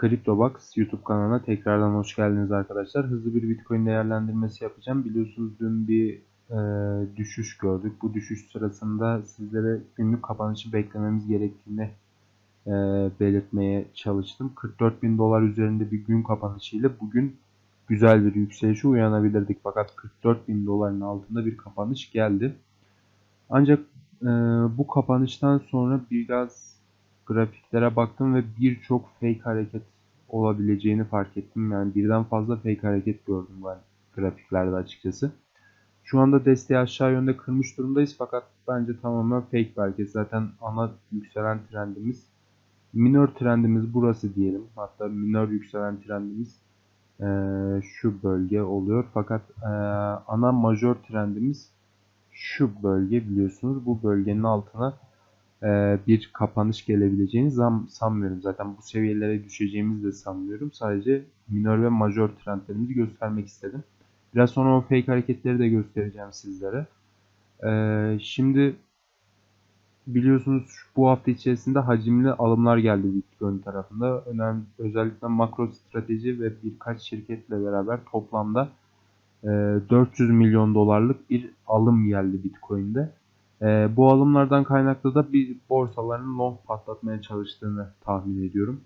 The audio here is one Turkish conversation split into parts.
CryptoBox YouTube kanalına tekrardan hoş geldiniz arkadaşlar. Hızlı bir Bitcoin değerlendirmesi yapacağım. Biliyorsunuz dün bir e, düşüş gördük. Bu düşüş sırasında sizlere günlük kapanışı beklememiz gerektiğini e, belirtmeye çalıştım. 44 bin dolar üzerinde bir gün kapanışıyla bugün güzel bir yükselişe uyanabilirdik. Fakat 44 bin doların altında bir kapanış geldi. Ancak e, bu kapanıştan sonra biraz grafiklere baktım ve birçok fake hareket olabileceğini fark ettim. Yani birden fazla fake hareket gördüm ben grafiklerde açıkçası. Şu anda desteği aşağı yönde kırmış durumdayız fakat bence tamamen fake bir hareket. Zaten ana yükselen trendimiz minor trendimiz burası diyelim. Hatta minor yükselen trendimiz eee, şu bölge oluyor. Fakat eee, ana major trendimiz şu bölge biliyorsunuz. Bu bölgenin altına eee, bir kapanış gelebileceğini sanmıyorum. Zaten bu seviyelere düşeceğimizi de sanmıyorum. Sadece minor ve major trendlerimizi göstermek istedim. Biraz sonra o fake hareketleri de göstereceğim sizlere. Eee, şimdi biliyorsunuz bu hafta içerisinde hacimli alımlar geldi Bitcoin tarafında. Önemli, özellikle makro strateji ve birkaç şirketle beraber toplamda e, 400 milyon dolarlık bir alım geldi Bitcoin'de. E, bu alımlardan kaynaklı da bir borsaların long patlatmaya çalıştığını tahmin ediyorum.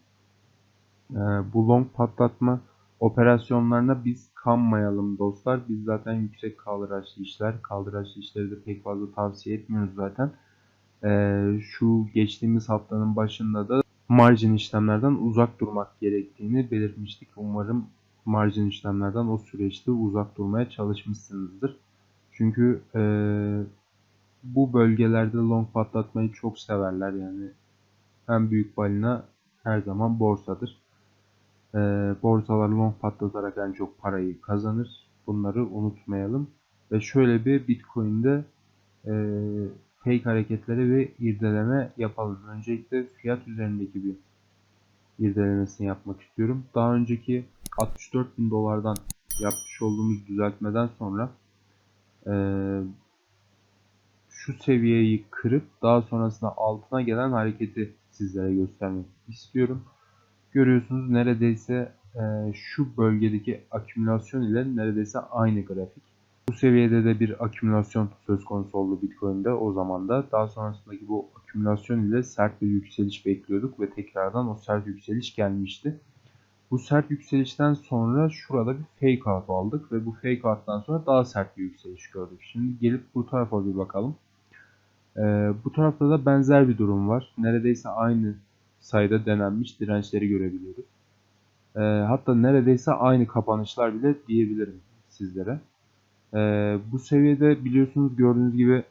E, bu long patlatma operasyonlarına biz kanmayalım dostlar. Biz zaten yüksek kaldıraçlı işler, kaldıraçlı işleri de pek fazla tavsiye etmiyoruz zaten. Ee, şu geçtiğimiz haftanın başında da margin işlemlerden uzak durmak gerektiğini belirtmiştik. Umarım margin işlemlerden o süreçte uzak durmaya çalışmışsınızdır. Çünkü e, bu bölgelerde long patlatmayı çok severler. Yani en büyük balina her zaman borsadır. E, borsalar long patlatarak en çok parayı kazanır. Bunları unutmayalım. Ve şöyle bir Bitcoin'de e, fake hareketleri ve irdeleme yapalım. Öncelikle fiyat üzerindeki bir irdelemesini yapmak istiyorum. Daha önceki 64 bin dolardan yapmış olduğumuz düzeltmeden sonra eee, şu seviyeyi kırıp daha sonrasında altına gelen hareketi sizlere göstermek istiyorum. Görüyorsunuz neredeyse eee, şu bölgedeki akümülasyon ile neredeyse aynı grafik. Bu seviyede de bir akümülasyon söz konusu oldu Bitcoin'de o zaman da. Daha sonrasındaki bu akümülasyon ile sert bir yükseliş bekliyorduk ve tekrardan o sert yükseliş gelmişti. Bu sert yükselişten sonra şurada bir fake out aldık ve bu fake out'tan sonra daha sert bir yükseliş gördük. Şimdi gelip bu tarafa bir bakalım. Ee, bu tarafta da benzer bir durum var. Neredeyse aynı sayıda denenmiş dirençleri görebiliyoruz. Ee, hatta neredeyse aynı kapanışlar bile diyebilirim sizlere. Ee, bu seviyede biliyorsunuz gördüğünüz gibi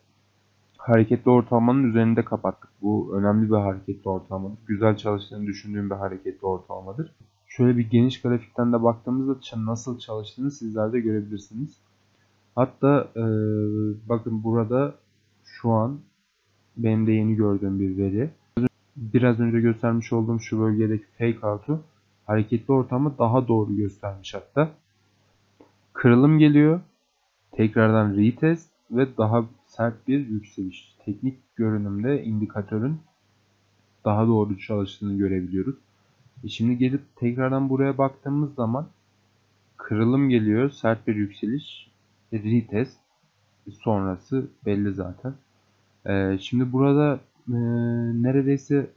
hareketli ortalamanın üzerinde kapattık. Bu önemli bir hareketli ortalamadır. Güzel çalıştığını düşündüğüm bir hareketli ortalamadır. Şöyle bir geniş grafikten de baktığımızda nasıl çalıştığını sizler de görebilirsiniz. Hatta e, bakın burada şu an benim de yeni gördüğüm bir veri. Biraz önce göstermiş olduğum şu bölgedeki fake out'u hareketli ortamı daha doğru göstermiş hatta. Kırılım geliyor tekrardan retest ve daha sert bir yükseliş. Teknik görünümde indikatörün daha doğru çalıştığını görebiliyoruz. E şimdi gelip tekrardan buraya baktığımız zaman kırılım geliyor, sert bir yükseliş, retest e sonrası belli zaten. E, şimdi burada e, neredeyse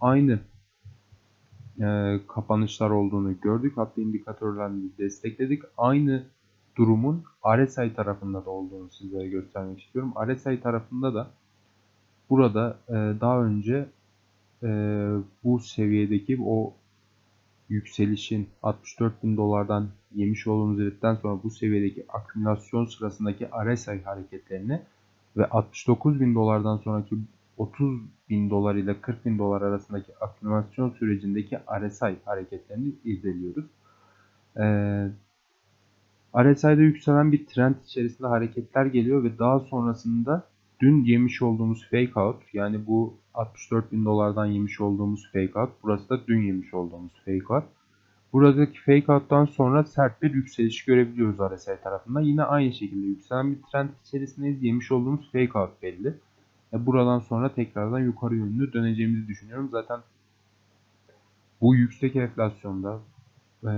aynı e, kapanışlar olduğunu gördük. Hatta indikatörlerle destekledik. Aynı durumun RSI tarafında da olduğunu sizlere göstermek istiyorum. RSI tarafında da burada e, daha önce e, bu seviyedeki o yükselişin 64 bin dolardan yemiş olduğumuz hedeften sonra bu seviyedeki akümülasyon sırasındaki RSI hareketlerini ve 69 bin dolardan sonraki 30 bin dolar ile 40 bin dolar arasındaki akümülasyon sürecindeki RSI hareketlerini irdeliyoruz. Ee, RSI'de yükselen bir trend içerisinde hareketler geliyor ve daha sonrasında dün yemiş olduğumuz fake out yani bu 64 bin dolardan yemiş olduğumuz fake out burası da dün yemiş olduğumuz fake out. Buradaki fake out'tan sonra sert bir yükseliş görebiliyoruz RSI tarafından. Yine aynı şekilde yükselen bir trend içerisindeyiz. Yemiş olduğumuz fake out belli. E, buradan sonra tekrardan yukarı yönlü döneceğimizi düşünüyorum. Zaten bu yüksek enflasyonda e,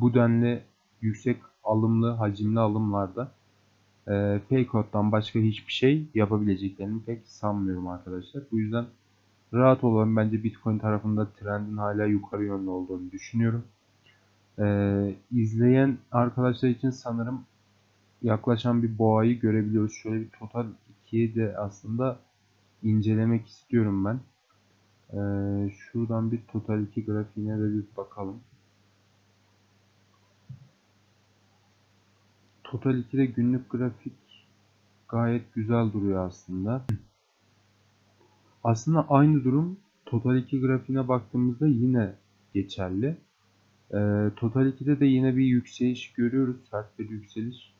bu denli yüksek alımlı, hacimli alımlarda e, Paycode'dan başka hiçbir şey yapabileceklerini pek sanmıyorum arkadaşlar. Bu yüzden rahat olalım. Bence Bitcoin tarafında trendin hala yukarı yönlü olduğunu düşünüyorum. E, izleyen arkadaşlar için sanırım yaklaşan bir boğayı görebiliyoruz. Şöyle bir total 2'yi de aslında incelemek istiyorum ben. Ee, şuradan bir total 2 grafiğine de bir bakalım. Total 2'de günlük grafik gayet güzel duruyor aslında. Aslında aynı durum Total 2 grafiğine baktığımızda yine geçerli. Ee, Total 2'de de yine bir yükseliş görüyoruz. Sert bir yükseliş.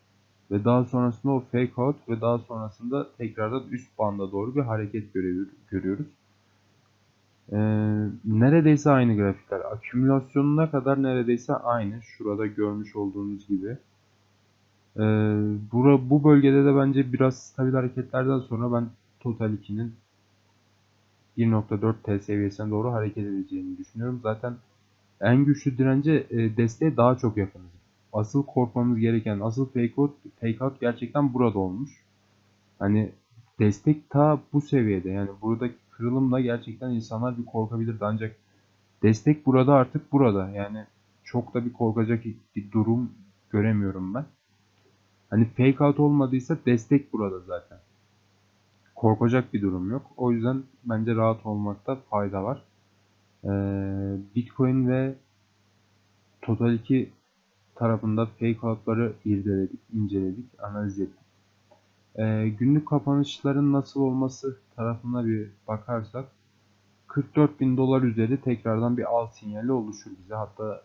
Ve daha sonrasında o fake out ve daha sonrasında tekrardan üst banda doğru bir hareket görüyoruz. Ee, neredeyse aynı grafikler. Akümülasyonuna kadar neredeyse aynı. Şurada görmüş olduğunuz gibi. Ee, bura, bu bölgede de bence biraz stabil hareketlerden sonra ben Total 2'nin 1.4 T seviyesine doğru hareket edeceğini düşünüyorum. Zaten en güçlü dirence e, desteğe daha çok yakınız. Asıl korkmamız gereken, asıl fake out, out gerçekten burada olmuş. Hani destek ta bu seviyede. Yani buradaki kırılımla gerçekten insanlar bir korkabilirdi. Ancak destek burada artık burada. Yani çok da bir korkacak bir durum göremiyorum ben. Hani fake out olmadıysa destek burada zaten. Korkacak bir durum yok. O yüzden bence rahat olmakta fayda var. Ee, Bitcoin ve Total 2 tarafında fake out'ları irdeledik, inceledik, analiz ettik. Ee, günlük kapanışların nasıl olması tarafına bir bakarsak 44 bin dolar üzeri tekrardan bir alt sinyali oluşur bize. Hatta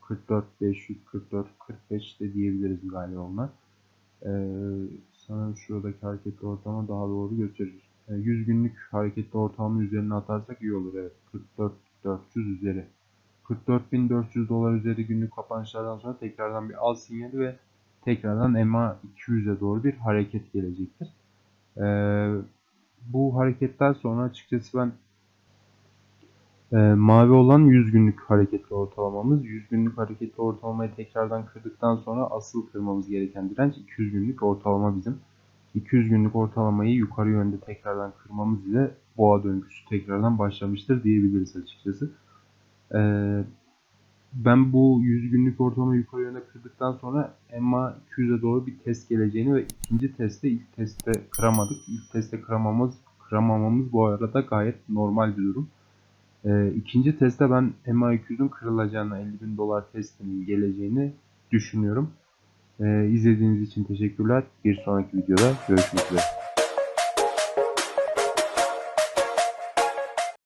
44 500 44 45 de diyebiliriz galiba onlar. Ee, sanırım şuradaki hareketli ortalama daha doğru gösterir. Ee, 100 günlük hareketli ortalama üzerine atarsak iyi olur. Evet 44 400 üzeri. 44.400 dolar üzeri günlük kapanışlardan sonra tekrardan bir al sinyali ve tekrardan MA 200'e doğru bir hareket gelecektir. Ee, bu hareketten sonra açıkçası ben e, mavi olan 100 günlük hareketli ortalamamız. 100 günlük hareketli ortalamayı tekrardan kırdıktan sonra asıl kırmamız gereken direnç 200 günlük ortalama bizim. 200 günlük ortalamayı yukarı yönde tekrardan kırmamız ile boğa döngüsü tekrardan başlamıştır diyebiliriz açıkçası. Ee, ben bu 100 günlük ortalama yukarı yönde kırdıktan sonra EMA 200'e doğru bir test geleceğini ve ikinci testte ilk testte kıramadık. İlk testte kıramamamız, kıramamamız bu arada gayet normal bir durum. Ee, ikinci testte ben EMA 200'ün kırılacağını, 50 bin dolar testinin geleceğini düşünüyorum. Ee, izlediğiniz için teşekkürler. Bir sonraki videoda görüşmek üzere.